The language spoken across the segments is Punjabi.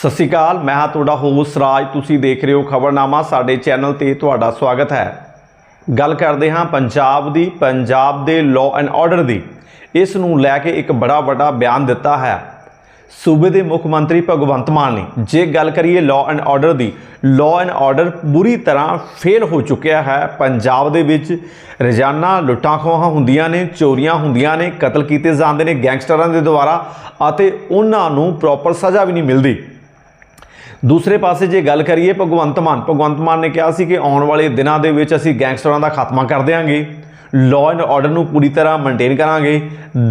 ਸਤਿ ਸ਼੍ਰੀ ਅਕਾਲ, ਮੈਂ ਹਾਂ ਤੁਹਾਡਾ ਹੋਸਟ ਰਾਜ। ਤੁਸੀਂ ਦੇਖ ਰਹੇ ਹੋ ਖਬਰਨਾਮਾ, ਸਾਡੇ ਚੈਨਲ ਤੇ ਤੁਹਾਡਾ ਸਵਾਗਤ ਹੈ। ਗੱਲ ਕਰਦੇ ਹਾਂ ਪੰਜਾਬ ਦੀ, ਪੰਜਾਬ ਦੇ ਲਾਅ ਐਂਡ ਆਰਡਰ ਦੀ। ਇਸ ਨੂੰ ਲੈ ਕੇ ਇੱਕ ਬੜਾ ਵੱਡਾ ਬਿਆਨ ਦਿੱਤਾ ਹੈ। ਸੂਬੇ ਦੇ ਮੁੱਖ ਮੰਤਰੀ ਭਗਵੰਤ ਮਾਨ ਨੇ, ਜੇ ਗੱਲ ਕਰੀਏ ਲਾਅ ਐਂਡ ਆਰਡਰ ਦੀ ਲਾਅ ਐਂਡ ਆਰਡਰ ਬੁਰੀ ਤਰ੍ਹਾਂ ਫੇਲ ਹੋ ਚੁੱਕਿਆ ਹੈ। ਪੰਜਾਬ ਦੇ ਵਿੱਚ ਰੋਜ਼ਾਨਾ ਲੁੱਟਾਂ ਖੋਹਾਂ ਹੁੰਦੀਆਂ ਨੇ, ਚੋਰੀਆਂ ਹੁੰਦੀਆਂ ਨੇ, ਕਤਲ ਕੀਤੇ ਜਾਂਦੇ ਨੇ ਗੈਂਗਸਟਰਾਂ ਦੇ ਦੁਆਰਾ, ਅਤੇ ਉਹਨਾਂ ਨੂੰ ਪ੍ਰੋਪਰ ਸਜ਼ਾ ਵੀ ਨਹੀਂ ਮਿਲਦੀ। ਦੂਸਰੇ ਪਾਸੇ ਜੇ ਗੱਲ ਕਰੀਏ ਭਗਵੰਤ ਮਾਨ ਭਗਵੰਤ ਮਾਨ ਨੇ ਕਿਹਾ ਸੀ ਕਿ ਆਉਣ ਵਾਲੇ ਦਿਨਾਂ ਦੇ ਵਿੱਚ ਅਸੀਂ ਗੈਂਗਸਟਰਾਂ ਦਾ ਖਾਤਮਾ ਕਰ ਦਿਆਂਗੇ। ਲਾਅ ਐਂਡ ਆਰਡਰ ਨੂੰ ਪੂਰੀ ਤਰ੍ਹਾਂ ਮੇਨਟੇਨ ਕਰਾਂਗੇ।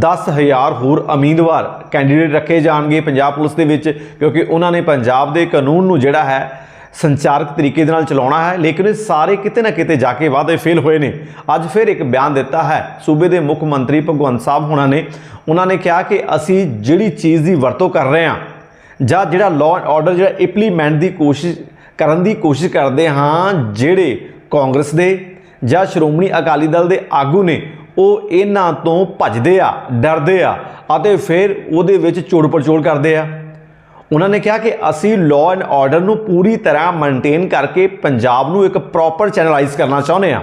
10000 ਹੋਰ ਉਮੀਦਵਾਰ ਕੈਂਡੀਡੇਟ ਰੱਖੇ ਜਾਣਗੇ ਪੰਜਾਬ ਪੁਲਿਸ ਦੇ ਵਿੱਚ, ਕਿਉਂਕਿ ਉਹਨਾਂ ਨੇ ਪੰਜਾਬ ਦੇ ਕਾਨੂੰਨ ਨੂੰ ਜਿਹੜਾ ਹੈ, ਸੰਚਾਰਕ ਤਰੀਕੇ ਦੇ ਨਾਲ ਚਲਾਉਣਾ ਹੈ, ਲੇਕਿਨ ਇਹ ਸਾਰੇ ਕਿਤੇ ਨਾ ਕਿਤੇ ਜਾ ਕੇ ਵਾਅਦੇ ਫੇਲ ਹੋਏ ਨੇ। ਅੱਜ ਫਿਰ ਇੱਕ ਬਿਆਨ ਦਿੱਤਾ ਹੈ, ਸੂਬੇ ਦੇ ਮੁੱਖ ਮੰਤਰੀ ਭਗਵੰਤ ਸਾਹਿਬ ਹੋਣਾ ਨੇ। ਉਹਨਾਂ ਨੇ ਕਿਹਾ ਕਿ ਅਸੀਂ ਜਿਹੜੀ ਚੀਜ਼ ਦੀ ਵਰਤੋਂ ਕਰ ਰਹੇ ਹਾਂ ਜਾਂ ਜਿਹੜਾ ਲਾਅ ਐਂਡ ਆਰਡਰ ਜਿਹੜਾ ਇੰਪਲੀਮੈਂਟ ਦੀ ਕੋਸ਼ਿਸ਼ ਕਰਨ ਦੀ ਕੋਸ਼ਿਸ਼ ਕਰਦੇ ਹਾਂ, ਜਿਹੜੇ ਕਾਂਗਰਸ ਦੇ ਜਾਂ ਸ਼੍ਰੋਮਣੀ ਅਕਾਲੀ ਦਲ ਦੇ ਆਗੂ ਨੇ, ਉਹ ਇਹਨਾਂ ਤੋਂ ਭੱਜਦੇ ਆ, ਡਰਦੇ ਆ ਅਤੇ ਫਿਰ ਉਹਦੇ ਵਿੱਚ ਚੋੜ ਪੜਚੋੜ ਕਰਦੇ ਆ। ਉਹਨਾਂ ਨੇ ਕਿਹਾ ਕਿ ਅਸੀਂ ਲਾਅ ਐਂਡ ਆਰਡਰ ਨੂੰ ਪੂਰੀ ਤਰ੍ਹਾਂ ਮੇਨਟੇਨ ਕਰਕੇ ਪੰਜਾਬ ਨੂੰ ਇੱਕ ਪ੍ਰੋਪਰ ਚੈਨਲਾਈਜ਼ ਕਰਨਾ ਚਾਹੁੰਦੇ ਆ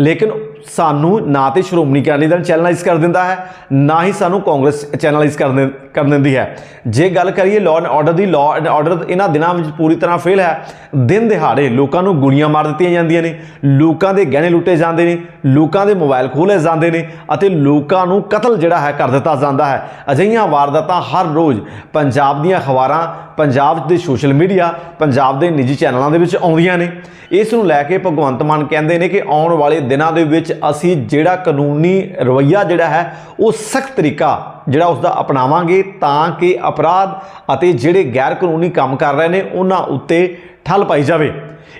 ਲੇਕਿਨ ਸਾਨੂੰ ਨਾ ਤੇ ਸ਼੍ਰੋਮਣੀ ਅਕਾਲੀ ਦਲ ਚੈਨਲਾਈਜ਼ ਕਰ ਦਿੰਦਾ ਹੈ, ਨਾ ਹੀ ਸਾਨੂੰ ਕਾਂਗਰਸ ਚੈਨਲਾਈਜ਼ ਕਰ ਦਿੰ- ਕਰ ਦਿੰਦੀ ਹੈ। ਜੇ ਗੱਲ ਕਰੀਏ ਲਾਅ ਐਂਡ ਆਰਡਰ ਦੀ ਲਾਅ ਐਂਡ ਆਰਡਰ ਇਹਨਾਂ ਦਿਨਾਂ ਵਿੱਚ ਪੂਰੀ ਤਰ੍ਹਾਂ ਫੇਲ ਹੈ, ਦਿਨ ਦਿਹਾੜੇ ਲੋਕਾਂ ਨੂੰ ਗੋਲੀਆਂ ਮਾਰ ਦਿੱਤੀਆਂ ਜਾਂਦੀਆਂ ਨੇ, ਲੋਕਾਂ ਦੇ ਗਹਿਣੇ ਲੁੱਟੇ ਜਾਂਦੇ ਨੇ, ਲੋਕਾਂ ਦੇ ਮੋਬਾਈਲ ਖੋਲੇ ਜਾਂਦੇ ਨੇ ਅਤੇ ਲੋਕਾਂ ਨੂੰ ਕਤਲ ਜਿਹੜਾ ਹੈ ਕਰ ਦਿੱਤਾ ਜਾਂਦਾ ਹੈ। ਅਜਿਹੀਆਂ ਵਾਰਦਾਤਾਂ ਹਰ ਰੋਜ਼ ਪੰਜਾਬ ਦੀਆਂ ਅਖਬਾਰਾਂ, ਪੰਜਾਬ ਦੇ ਸੋਸ਼ਲ ਮੀਡੀਆ ਪੰਜਾਬ ਦੇ ਨਿੱਜੀ ਚੈਨਲਾਂ ਦੇ ਵਿੱਚ ਆਉਂਦੀਆਂ ਨੇ। ਇਸ ਨੂੰ ਲੈ ਕੇ ਭਗਵੰਤ ਮਾਨ ਕਹਿੰਦੇ ਨੇ ਕਿ ਆਉਣ ਵਾਲੇ ਦਿਨਾਂ ਦੇ ਵਿੱਚ ਅਸੀਂ ਜਿਹੜਾ ਕਾਨੂੰਨੀ ਰਵੱਈਆ ਜਿਹੜਾ ਹੈ ਉਹ ਸਖਤ ਤਰੀਕਾ ਜਿਹੜਾ ਉਸ ਦਾ ਅਪਣਾਵਾਂਗੇ ਤਾਂ ਕਿ ਅਪਰਾਧ ਅਤੇ ਜਿਹੜੇ ਗੈਰ ਕਾਨੂੰਨੀ ਕੰਮ ਕਰ ਰਹੇ ਨੇ, ਉਹਨਾਂ ਉੱਤੇ ਠੱਲ ਪਾਈ ਜਾਵੇ।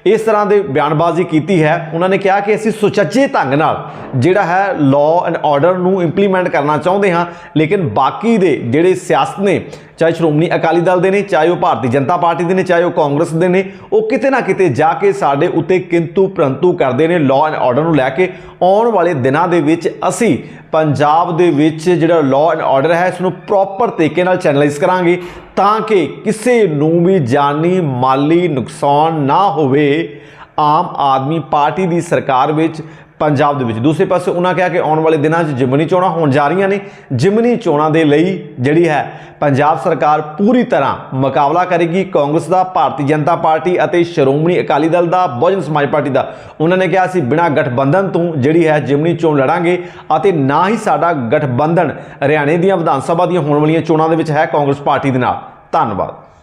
ਇਸ ਤਰ੍ਹਾਂ ਦੇ ਬਿਆਨਬਾਜ਼ੀ ਕੀਤੀ ਹੈ। ਉਹਨਾਂ ਨੇ ਕਿਹਾ ਕਿ ਅਸੀਂ ਸੁਚੱਜੇ ਢੰਗ ਨਾਲ ਜਿਹੜਾ ਹੈ ਲਾਅ ਐਂਡ ਆਰਡਰ ਨੂੰ ਇੰਪਲੀਮੈਂਟ ਕਰਨਾ ਚਾਹੁੰਦੇ ਹਾਂ, ਲੇਕਿਨ ਬਾਕੀ ਦੇ ਜਿਹੜੇ ਸਿਆਸਤ ਨੇ, ਚਾਹੇ ਸ਼੍ਰੋਮਣੀ ਅਕਾਲੀ ਦਲ ਦੇ ਨੇ, ਚਾਹੇ ਉਹ ਭਾਰਤੀ ਜਨਤਾ ਪਾਰਟੀ ਦੇ ਨੇ, ਚਾਹੇ ਉਹ ਕਾਂਗਰਸ ਦੇ ਨੇ, ਉਹ ਕਿਤੇ ਨਾ ਕਿਤੇ ਜਾ ਕੇ ਸਾਡੇ ਉੱਤੇ ਕਿੰਤੂ ਪ੍ਰੰਤੂ ਕਰਦੇ ਨੇ ਲਾਅ ਐਂਡ ਆਰਡਰ ਨੂੰ ਲੈ ਕੇ। ਆਉਣ ਵਾਲੇ ਦਿਨਾਂ ਦੇ ਵਿੱਚ ਅਸੀਂ ਪੰਜਾਬ ਦੇ ਵਿੱਚ ਜਿਹੜਾ ਲਾਅ ਐਂਡ ਆਰਡਰ ਹੈ ਇਸ ਨੂੰ ਪ੍ਰੋਪਰ ਤਰੀਕੇ ਨਾਲ ਚੈਨਲਾਈਜ਼ ਕਰਾਂਗੇ ਤਾਂ ਕਿ ਕਿਸੇ ਨੂੰ ਵੀ ਜਾਨੀ ਮਾਲੀ ਨੁਕਸਾਨ ਨਾ ਹੋਵੇ, ਆਮ ਆਦਮੀ ਪਾਰਟੀ ਦੀ ਸਰਕਾਰ ਵਿੱਚ ਪੰਜਾਬ ਦੇ ਵਿੱਚ। ਦੂਸਰੇ ਪਾਸੇ ਉਹਨਾਂ ਕਿਹਾ ਕਿ ਆਉਣ ਵਾਲੇ ਦਿਨਾਂ 'ਚ ਜਿਮਨੀ ਚੋਣਾਂ ਹੋਣ ਜਾ ਰਹੀਆਂ ਨੇ। ਜਿਮਨੀ ਚੋਣਾਂ ਦੇ ਲਈ ਜਿਹੜੀ ਹੈ, ਪੰਜਾਬ ਸਰਕਾਰ ਪੂਰੀ ਤਰ੍ਹਾਂ ਮੁਕਾਬਲਾ ਕਰੇਗੀ। ਕਾਂਗਰਸ ਦਾ, ਭਾਰਤੀ ਜਨਤਾ ਪਾਰਟੀ ਅਤੇ ਸ਼੍ਰੋਮਣੀ ਅਕਾਲੀ ਦਲ ਦਾ, ਬਹੁਜਨ ਸਮਾਜ ਪਾਰਟੀ ਦਾ। ਉਹਨਾਂ ਨੇ ਕਿਹਾ ਅਸੀਂ ਬਿਨਾਂ ਗਠਬੰਧਨ ਤੋਂ ਜਿਹੜੀ ਹੈ ਜਿਮਨੀ ਚੋਣ ਲੜਾਂਗੇ ਅਤੇ ਨਾ ਹੀ ਸਾਡਾ ਗਠਬੰਧਨ ਹਰਿਆਣੇ ਦੀਆਂ ਵਿਧਾਨ ਸਭਾ ਦੀਆਂ ਹੋਣ ਵਾਲੀਆਂ ਚੋਣਾਂ ਦੇ ਵਿੱਚ ਹੈ ਕਾਂਗਰਸ ਪਾਰਟੀ ਦੇ ਨਾਲ। ਧੰਨਵਾਦ।